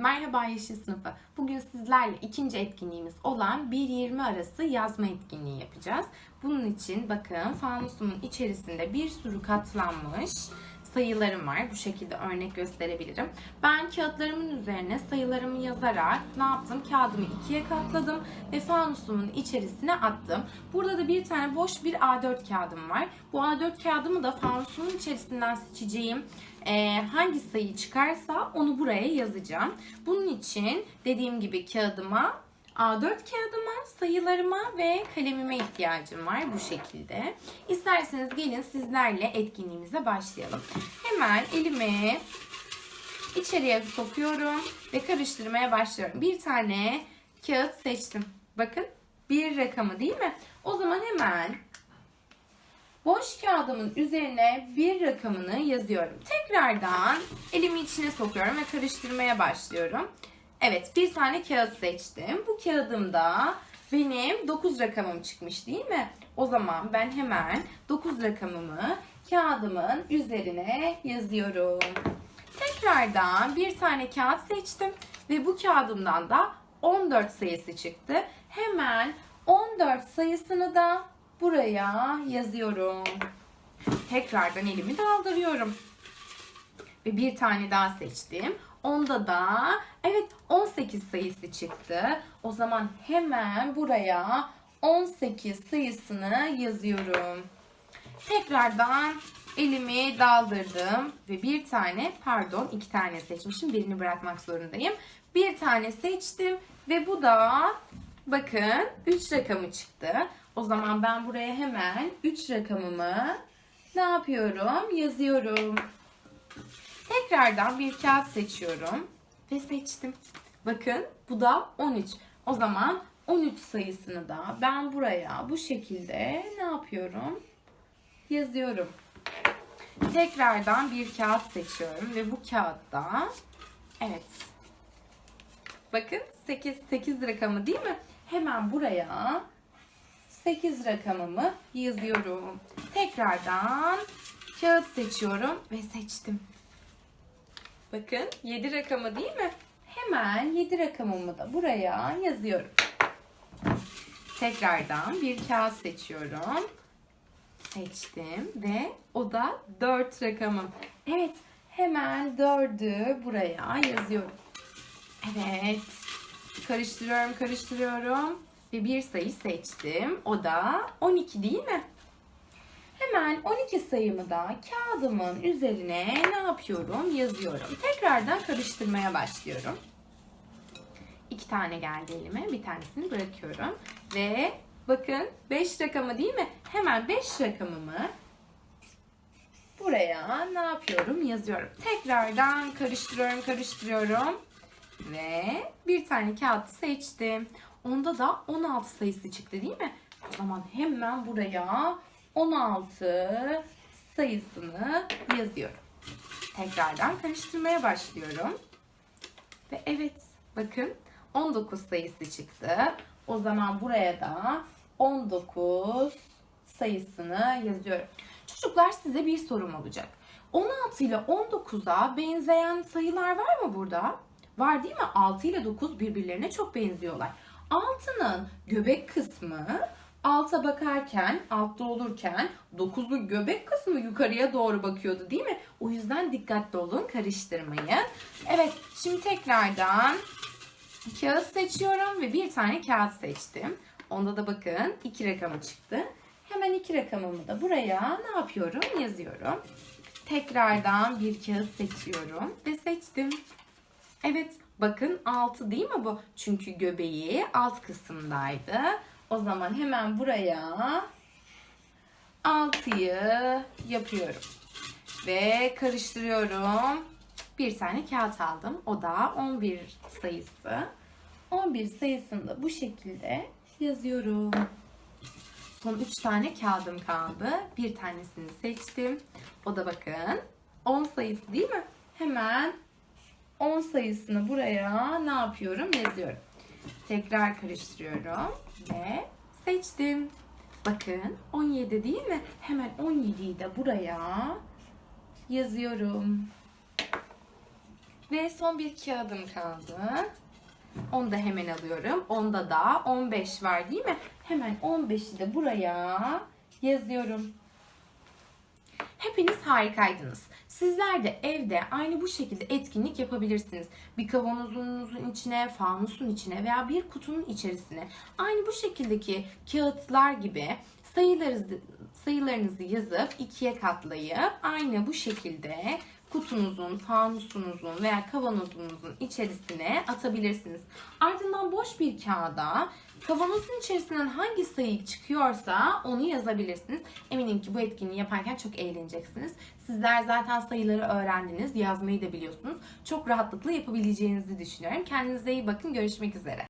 Merhaba Yeşil Sınıfı. Bugün sizlerle ikinci etkinliğimiz olan 1-20 arası yazma etkinliği yapacağız. Bunun için bakın fanusumun içerisinde bir sürü katlanmış sayılarım var. Bu şekilde örnek gösterebilirim. Ben kağıtlarımın üzerine sayılarımı yazarak ne yaptım? Kağıdımı ikiye katladım ve fanusumun içerisine attım. Burada da bir tane boş bir A4 kağıdım var. Bu A4 kağıdımı da fanusumun içerisinden seçeceğim e, hangi sayı çıkarsa onu buraya yazacağım. Bunun için dediğim gibi kağıdıma A4 kağıdıma, sayılarıma ve kalemime ihtiyacım var bu şekilde. İsterseniz gelin sizlerle etkinliğimize başlayalım. Hemen elimi içeriye sokuyorum ve karıştırmaya başlıyorum. Bir tane kağıt seçtim. Bakın bir rakamı değil mi? O zaman hemen boş kağıdımın üzerine bir rakamını yazıyorum. Tekrardan elimi içine sokuyorum ve karıştırmaya başlıyorum. Evet bir tane kağıt seçtim. Bu kağıdımda benim 9 rakamım çıkmış değil mi? O zaman ben hemen 9 rakamımı kağıdımın üzerine yazıyorum. Tekrardan bir tane kağıt seçtim ve bu kağıdımdan da 14 sayısı çıktı. Hemen 14 sayısını da buraya yazıyorum. Tekrardan elimi daldırıyorum. Ve bir tane daha seçtim. Onda da evet 18 sayısı çıktı. O zaman hemen buraya 18 sayısını yazıyorum. Tekrardan elimi daldırdım ve bir tane pardon iki tane seçmişim. Birini bırakmak zorundayım. Bir tane seçtim ve bu da bakın 3 rakamı çıktı. O zaman ben buraya hemen 3 rakamımı ne yapıyorum? Yazıyorum. Tekrardan bir kağıt seçiyorum ve seçtim. Bakın bu da 13. O zaman 13 sayısını da ben buraya bu şekilde ne yapıyorum? Yazıyorum. Tekrardan bir kağıt seçiyorum ve bu kağıtta evet. Bakın 8 8 rakamı değil mi? Hemen buraya 8 rakamımı yazıyorum. Tekrardan kağıt seçiyorum ve seçtim. Bakın 7 rakamı değil mi? Hemen 7 rakamımı da buraya yazıyorum. Tekrardan bir kağıt seçiyorum. Seçtim ve o da 4 rakamım. Evet hemen 4'ü buraya yazıyorum. Evet karıştırıyorum karıştırıyorum ve bir sayı seçtim. O da 12 değil mi? Hemen 12 sayımı da kağıdımın üzerine ne yapıyorum? Yazıyorum. Tekrardan karıştırmaya başlıyorum. İki tane geldi elime. Bir tanesini bırakıyorum. Ve bakın 5 rakamı değil mi? Hemen 5 rakamımı buraya ne yapıyorum? Yazıyorum. Tekrardan karıştırıyorum, karıştırıyorum. Ve bir tane kağıt seçtim. Onda da 16 sayısı çıktı değil mi? O zaman hemen buraya 16 sayısını yazıyorum. Tekrardan karıştırmaya başlıyorum. Ve evet bakın 19 sayısı çıktı. O zaman buraya da 19 sayısını yazıyorum. Çocuklar size bir sorum olacak. 16 ile 19'a benzeyen sayılar var mı burada? Var değil mi? 6 ile 9 birbirlerine çok benziyorlar. 6'nın göbek kısmı alta bakarken, altta olurken 9'lu göbek kısmı yukarıya doğru bakıyordu değil mi? O yüzden dikkatli olun, karıştırmayın. Evet, şimdi tekrardan kağıt seçiyorum ve bir tane kağıt seçtim. Onda da bakın iki rakamı çıktı. Hemen iki rakamımı da buraya ne yapıyorum? Yazıyorum. Tekrardan bir kağıt seçiyorum ve seçtim. Evet, bakın 6 değil mi bu? Çünkü göbeği alt kısımdaydı. O zaman hemen buraya 6'yı yapıyorum. Ve karıştırıyorum. Bir tane kağıt aldım. O da 11 sayısı. 11 sayısını da bu şekilde yazıyorum. Son 3 tane kağıdım kaldı. Bir tanesini seçtim. O da bakın 10 sayısı değil mi? Hemen 10 sayısını buraya ne yapıyorum? Yazıyorum. Tekrar karıştırıyorum ve seçtim. Bakın 17 değil mi? Hemen 17'yi de buraya yazıyorum. Ve son bir kağıdım kaldı. Onu da hemen alıyorum. Onda da 15 var değil mi? Hemen 15'i de buraya yazıyorum. Hepiniz harikaydınız. Sizler de evde aynı bu şekilde etkinlik yapabilirsiniz. Bir kavanozunuzun içine, fanusun içine veya bir kutunun içerisine aynı bu şekildeki kağıtlar gibi sayılarınızı, sayılarınızı yazıp ikiye katlayıp aynı bu şekilde kutunuzun, fanusunuzun veya kavanozunuzun içerisine atabilirsiniz. Ardından boş bir kağıda kavanozun içerisinden hangi sayı çıkıyorsa onu yazabilirsiniz. Eminim ki bu etkinliği yaparken çok eğleneceksiniz. Sizler zaten sayıları öğrendiniz, yazmayı da biliyorsunuz. Çok rahatlıkla yapabileceğinizi düşünüyorum. Kendinize iyi bakın, görüşmek üzere.